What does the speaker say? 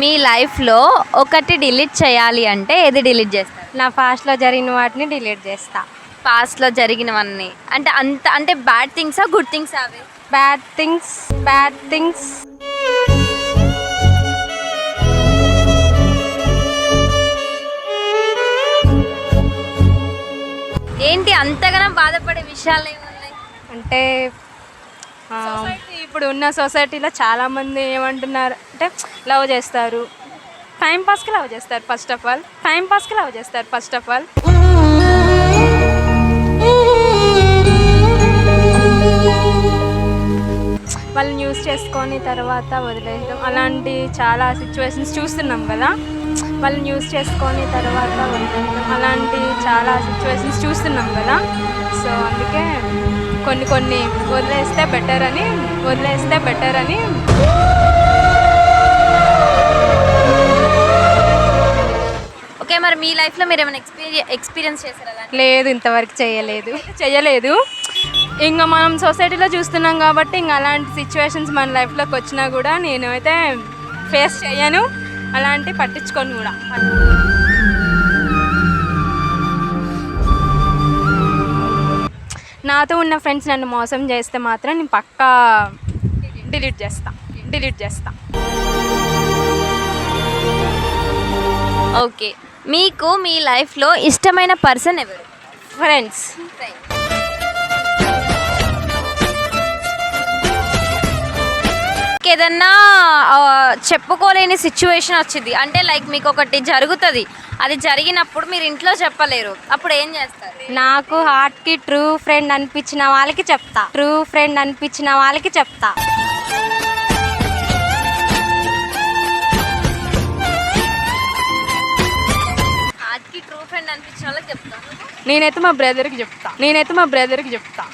మీ లైఫ్లో ఒకటి డిలీట్ చేయాలి అంటే ఏది డిలీట్ చేస్తారు నా ఫాస్ట్లో జరిగిన వాటిని డిలీట్ చేస్తా. పాస్ట్లో జరిగినవన్నీ. అంటే అంత అంటే బ్యాడ్ థింగ్సా గుడ్ థింగ్స్ అవి? బ్యాడ్ థింగ్స్ బ్యాడ్ థింగ్స్ ఏంటి అంతగానో బాధపడే విషయాలు ఏమున్నాయి? అంటే సొసైటీ ఇప్పుడు ఉన్న సొసైటీలో చాలామంది ఏమంటున్నారు అంటే లవ్ చేస్తారు. టైం పాస్కి లవ్ చేస్తారు ఫస్ట్ ఆఫ్ ఆల్. టైం పాస్కి లవ్ చేస్తారు ఫస్ట్ ఆఫ్ ఆల్. వాళ్ళని యూస్ చేసుకొని తర్వాత వదిలేయడం. అలాంటి చాలా సిచ్యువేషన్స్ చూస్తున్నాం కదా. వాళ్ళని యూస్ చేసుకొని తర్వాత వదిలేయడం. అలాంటి చాలా సిచ్యువేషన్స్ చూస్తున్నాం కదా. సో అందుకే కొన్ని కొన్ని వదిలేస్తే బెటర్ అని వదిలేస్తే బెటర్ అని. ఓకే మరి మీ లైఫ్లో మీరు ఏమైనా ఎక్స్పీరియన్స్ ఎక్స్పీరియన్స్ చేశారా? లేదు ఇంతవరకు చేయలేదు. చేయలేదు. ఇంకా మనం సొసైటీలో చూస్తున్నాం కాబట్టి ఇంకా అలాంటి సిచ్యువేషన్స్ మన లైఫ్లోకి వచ్చినా కూడా నేను అయితే ఫేస్ చేయను. అలాంటి పట్టించుకోను కూడా. నాతో ఉన్న ఫ్రెండ్స్ నన్ను మోసం చేస్తే మాత్రం నేను పక్కా డిలీట్ చేస్తా. డిలీట్ చేస్తా. ఓకే మీకు మీ లైఫ్లో ఇష్టమైన పర్సన్ ఎవరు? ఫ్రెండ్స్ ఏదన్నా చెప్పుకోలేని సిచ్యువేషన్ వచ్చింది. అంటే లైక్ మీకు ఒకటి జరుగుతుంది. అది జరిగినప్పుడు మీరు ఇంట్లో చెప్పలేరు. అప్పుడు ఏం చేస్తారు? నాకు హార్ట్కి ట్రూ ఫ్రెండ్ అనిపించిన వాళ్ళకి చెప్తా. ట్రూ ఫ్రెండ్ అనిపించిన వాళ్ళకి చెప్తా. హార్ట్కి ట్రూ ఫ్రెండ్ అనిపించిన వాళ్ళకి చెప్తాను నేనైతే మా బ్రదర్కి చెప్తా. నేనైతే మా బ్రదర్కి చెప్తా.